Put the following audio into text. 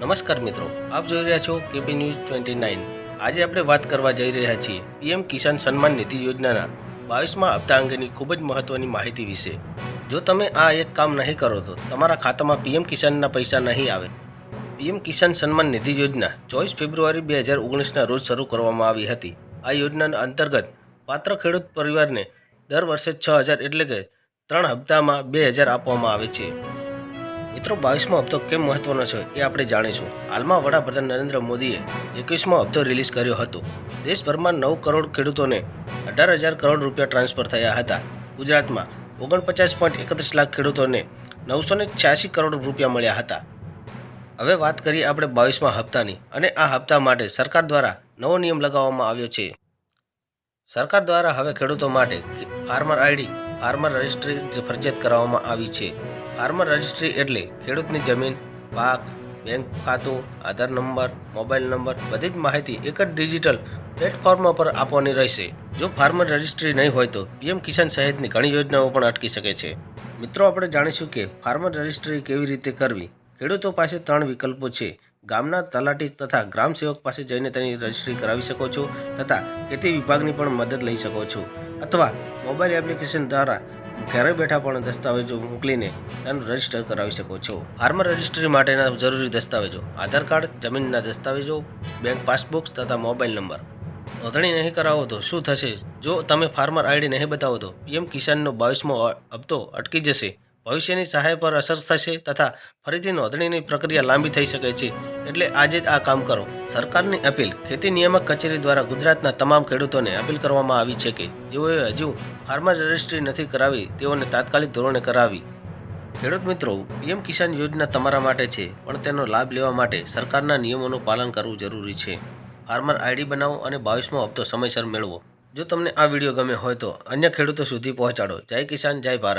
નમસ્કાર મિત્રો, આપ જોઈ રહ્યા છો કેપી ન્યૂઝ ટ્વેન્ટી નાઇન. આજે આપણે વાત કરવા જઈ રહ્યા છીએ પીએમ કિસાન સન્માન નિધિ યોજનાના બાવીસમાં હપ્તા અંગેની ખૂબ જ મહત્વની માહિતી વિશે. જો તમે આ એક કામ નહીં કરો તો તમારા ખાતામાં પીએમ કિસાનના પૈસા નહીં આવે. પીએમ કિસાન સન્માન નિધિ યોજના ચોવીસ ફેબ્રુઆરી બે હજાર ઓગણીસના રોજ શરૂ કરવામાં આવી હતી. આ યોજનાના અંતર્ગત પાત્ર ખેડૂત પરિવારને દર વર્ષે છ હજાર એટલે કે ત્રણ હપ્તામાં બે હજાર આપવામાં આવે છે. મિત્રો, બાવીસમો હપ્તો કેમ મહત્વનો છે એ આપણે જાણીશું. હાલમાં વડાપ્રધાન નરેન્દ્ર મોદીએ એકવીસમો હપ્તો રિલીઝ કર્યો હતો. દેશભરમાં નવ કરોડ ખેડૂતોને અઢાર હજાર કરોડ રૂપિયા ટ્રાન્સફર થયા હતા. ગુજરાતમાં ઓગણપચાસ પોઈન્ટ એકત્રીસ લાખ ખેડૂતોને નવસો ને છ્યાસી કરોડ રૂપિયા મળ્યા હતા. હવે વાત કરીએ આપણે બાવીસમા હપ્તાની અને આ હપ્તા માટે સરકાર દ્વારા નવો નિયમ લગાવવામાં આવ્યો છે. સરકાર દ્વારા હવે ખેડૂતો માટે ફાર્મર આઈડી ફાર્મર રજિસ્ટ્રી ફરજિયાત કરવામાં આવી છે. ફાર્મર રજિસ્ટ્રી એટલે ખેડૂતની જમીન, પાક બેંક ખાતું, આધાર નંબર મોબાઈલ નંબર બધી જ માહિતી એક જ ડિજિટલ પ્લેટફોર્મ પર આપવાની રહેશે. જો ફાર્મર રજિસ્ટ્રી નહીં હોય તો પીએમ કિસાન સહિતની ઘણી યોજનાઓ પણ અટકી શકે છે. મિત્રો, આપણે જાણીશું કે ફાર્મર રજિસ્ટ્રી કેવી રીતે કરવી? ખેડૂતો પાસે ત્રણ વિકલ્પો છે. ગામના તલાટી તથા ગ્રામ સેવક પાસે જઈને તેની રજિસ્ટ્રી કરાવી શકો છો તથા ખેતી વિભાગની પણ મદદ લઈ શકો છો. અથવા મોબાઈલ એપ્લિકેશન દ્વારા ઘરે બેઠા પણ દસ્તાવેજો મોકલીને તેનું રજિસ્ટર કરાવી શકો છો. ફાર્મર રજિસ્ટ્રી માટેના જરૂરી દસ્તાવેજો, આધાર કાર્ડ, જમીનના દસ્તાવેજો, બેંક પાસબુક્સ તથા મોબાઈલ નંબર. નોંધણી નહીં કરાવો તો શું થશે? જો તમે ફાર્મર આઈડી નહીં બતાવો તો પીએમ કિસાનનો બાવીસમો હપ્તો અટકી જશે. ભવિષ્યની સહાય પર અસર થશે તથા ફરીથી નોંધણીની પ્રક્રિયા લાંબી થઈ શકે છે. એટલે આજે જ આ કામ કરો. સરકારની અપીલ, ખેતી નિયામક કચેરી દ્વારા ગુજરાતના તમામ ખેડૂતોને અપીલ કરવામાં આવી છે કે જેઓએ હજુ ફાર્મર રજિસ્ટ્રી નથી કરાવી, તેઓને તાત્કાલિક ધોરણે કરાવી. ખેડૂત મિત્રો, પીએમ કિસાન યોજના તમારા માટે છે, પણ તેનો લાભ લેવા માટે સરકારના નિયમોનું પાલન કરવું જરૂરી છે. ફાર્મર આઈડી બનાવો અને બાવીસમો હપ્તો સમયસર મેળવો. જો તમને આ વીડિયો ગમે હોય તો અન્ય ખેડૂતો સુધી પહોંચાડો. જય કિસાન, જય ભારત.